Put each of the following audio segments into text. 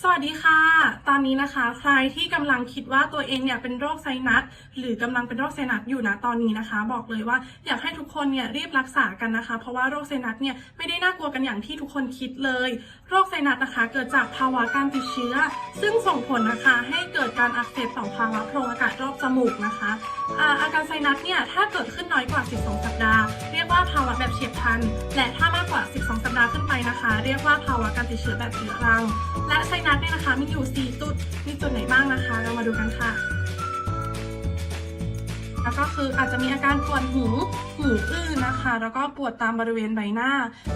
สวัสดีค่ะ ตอนนี้นะคะ ใครที่กำลังคิดว่าตัวเองเนี่ยเป็นโรคไซนัสหรือกำลังเป็นโรคไซนัสอยู่นะตอนนี้นะคะ บอกเลยว่าอยากให้ทุกคนเนี่ยรีบรักษากันนะคะ เพราะว่าโรคไซนัสเนี่ยไม่ได้น่ากลัวกันอย่างที่ทุกคนคิดเลย โรคไซนัสนะคะ เกิดจากภาวะการติดเชื้อ ซึ่งส่งผลนะคะให้เกิดการอักเสบของภาวะโพรงอากาศรอบจมูกนะคะอาการไซนัสเนี่ยถ้าเกิดขึ้นน้อยกว่า 12 สัปดาห์ ภาวะแบบเฉียบพลัน และถ้ามากกว่า 12 สัปดาห์ขึ้นไปนะคะ เรียกว่าภาวะการติดเชื้อแบบเรื้อรัง และไซนัสเนี่ยนะคะมีอยู่ 4 จุด มีจุดไหนบ้างนะคะ เรามาดูกันค่ะ แล้วก็คืออาจจะมีอาการปวดหูหูอื้อนะคะ แล้วก็ปวดตามบริเวณใบหน้า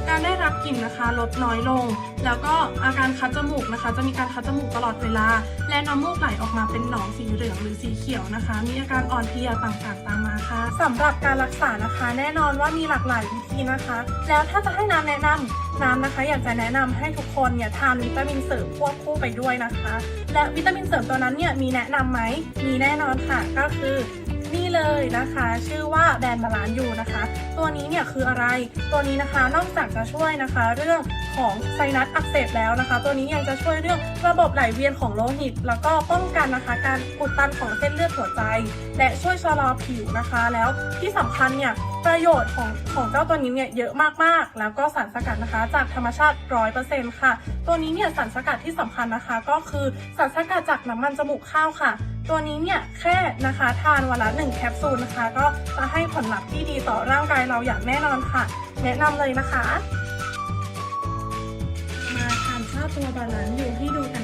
การได้รับกลิ่นนะคะลดน้อยลง แล้วก็อาการคัดจมูกนะคะ จะมีการคัดจมูกตลอดเวลา และน้ำมูกไหลออกมาเป็นหนองสีเหลืองหรือสีเขียวนะคะ มีอาการอ่อนเพลียต่างๆตามมาค่ะสำหรับการรักษานะคะ แน่นอนว่ามีหลากหลายวิธีนะคะ แล้วถ้าจะให้น้ำแนะนำน้ำนะคะอยากจะแนะนำให้ทุกคนเนี่ยทานวิตามินเสริมควบคู่ไปด้วยนะคะ และวิตามินเสริมตัวนั้นเนี่ยมีแนะนำไหมมีแน่นอนค่ะก็คือ เลยนะคะ ชื่อว่าแบรนด์บาลานยูนะคะ ตัวนี้เนี่ยคืออะไร ตัวนี้นะคะนอกจากจะช่วยนะคะ เรื่องของไซนัสอักเสบแล้วนะคะ ตัวนี้ยังจะช่วยเรื่องระบบไหลเวียนของโลหิต แล้วก็ป้องกันนะคะ การอุดตันของเส้นเลือดหัวใจ และช่วยชะลอผิวนะคะ แล้วที่สำคัญเนี่ย ประโยชน์ของของเจ้าตัวนี้เนี่ยเยอะมากๆ แล้วก็สารสกัดนะคะ จากธรรมชาติ 100%ค่ะ ตัวนี้เนี่ยสารสกัดที่สำคัญนะคะ ก็คือสารสกัดจากน้ำมันจมูกข้าวค่ะ ตัวนี้เนี่ยแค่นะคะทานวันละ 1 แคปซูลนะคะ ก็จะให้ผลลัพธ์ที่ดีต่อร่างกายเราอย่างแน่นอนค่ะ แนะนำเลยนะคะ มาทานข้าวตัวบาลานซ์อยู่ให้ดูน